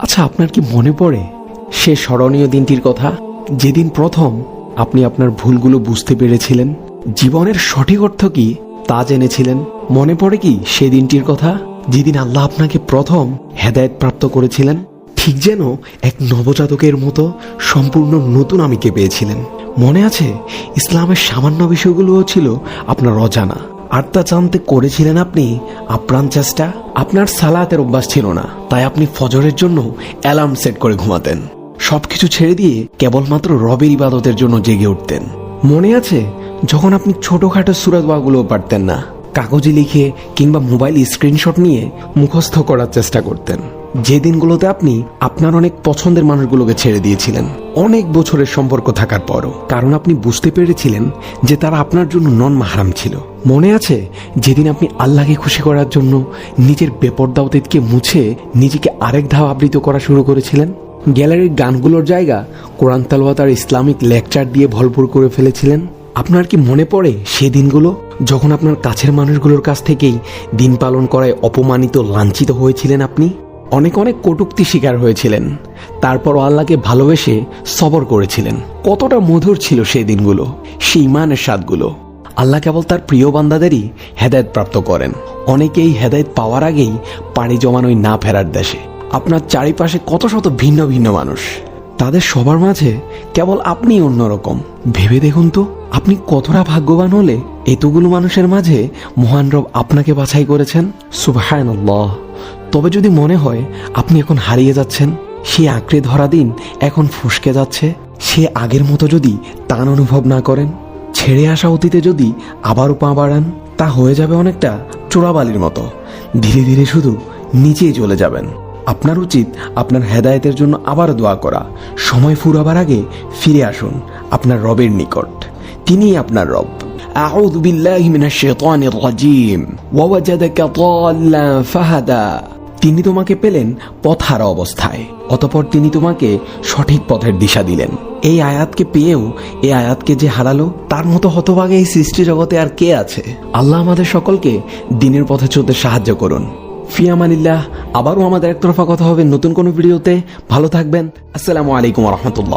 আচ্ছা আপনার কি মনে পড়ে সে স্মরণীয় দিনটির কথা? যেদিন প্রথম আপনি আপনার ভুলগুলো বুঝতে পেরেছিলেন, জীবনের সঠিক অর্থ কি তা জেনেছিলেন? মনে পড়ে কি সে দিনটির কথা? যেদিন আল্লাহ আপনাকে প্রথম হেদায়েত প্রাপ্ত করেছিলেন, ঠিক যেন এক নবজাতকের মতো সম্পূর্ণ নতুন আমিকে পেয়েছিলেন। মনে আছে, ইসলামের সামান্য বিষয়গুলোও ছিল আপনার অজানা। তা জানতে করেছিলেন আপনি? আপ্রাণ চেষ্টা? আপনার সালাতের অভ্যাস ছিল না। তাই আপনি ফজরের জন্য অ্যালার্ম সেট করে ঘুমাতেন। সবকিছু ছেড়ে দিয়ে কেবলমাত্র রবের ইবাদতের জন্য জেগে উঠতেন। মনে আছে, যখন আপনি ছোটখাটো সুরাত পারতেন না? কাগজে লিখে কিংবা মোবাইল স্ক্রিনশট নিয়ে মুখস্থ করার চেষ্টা করতেন। যে দিনগুলোতে আপনি আপনার অনেক পছন্দের মানুষগুলোকে ছেড়ে দিয়েছিলেন, অনেক বছরের সম্পর্ক থাকার পরও। কারণ আপনি বুঝতে পেরেছিলেন যে তারা আপনার জন্য নন মাহারাম ছিল। মনে আছে, যেদিন আপনি আল্লাহকে খুশি করার জন্য নিজের বেপর্দা অতীতকে মুছে নিজেকে আরেক ধাপ আবৃত করা শুরু করেছিলেন? গ্যালারির গানগুলোর জায়গা কোরআন তালওয়াত আর ইসলামিক লেকচার দিয়ে ভরপুর করে ফেলেছিলেন? আপনার কি মনে পড়ে সে দিনগুলো? যখন আপনার কাছের মানুষগুলোর কাছ থেকেই দিন পালন করায় অপমানিত, লাঞ্ছিত হয়েছিলেন আপনি? অনেক অনেক কটুক্তি শিকার হয়েছিলেন। তারপর আল্লাহকে ভালোবেসে সবর করেছিলেন। কতটা মধুর ছিল সেই দিনগুলো, সেই ইমানের স্বাদগুলো। আল্লাহ কেবল তার প্রিয় বান্দাদেরই হেদায়ত প্রাপ্ত করেন। অনেকেই হেদায়ত পাওয়ার আগেই পাড়ি জমানোই না ফেরার দেশে। আপনার চারিপাশে কত শত ভিন্ন ভিন্ন মানুষ। তাদের সবার মাঝে কেবল আপনি অন্যরকম। ভেবে দেখুন তো, আপনি কতটা ভাগ্যবান হলে এতগুলো মানুষের মাঝে মহান রব আপনাকে বাছাই করেছেন? সুবাহায়নল্লাহ তবে যদি মনে হয় আপনি এখন হারিয়ে যাচ্ছেন, সে আঁকড়ে ধরা দিন এখন ফুসকে যাচ্ছে, সে আগের মতো যদি টান অনুভব না করেন, ছেড়ে আসা অতীতে যদি আবারও পা বাড়ান, তা হয়ে যাবে অনেকটা চোরাবালির মতো। ধীরে ধীরে শুধু নিচেই চলে যাবেন। আপনার উচিত আপনার হেদায়েতের জন্য আবার দোয়া করা সময় ফুরাবার আগে ফিরে আসুন আপনার রবের নিকট তিনিই আপনার রব أعوذ بالله من الشيطان الرجيم ووجدك ضالا فهدى তিনি তোমাকে পেলেন পথহারা অবস্থায় অতপর তিনি তোমাকে সঠিক পথের দিশা দিলেন এই আয়াতকে পেয়েও এই আয়াতকে যে হারালো তার মতো হতভাগে এই সৃষ্টি জগতে আর কে আছে আল্লাহ আমাদের সকলকে দিনের পথে চলতে সাহায্য করুন ফিয়ামানিল্লাহ আবারও আমাদের একতরফা কথা হবে নতুন কোনো ভিডিওতে। ভালো থাকবেন। আসসালামু আলাইকুম রহমতুল্লাহ।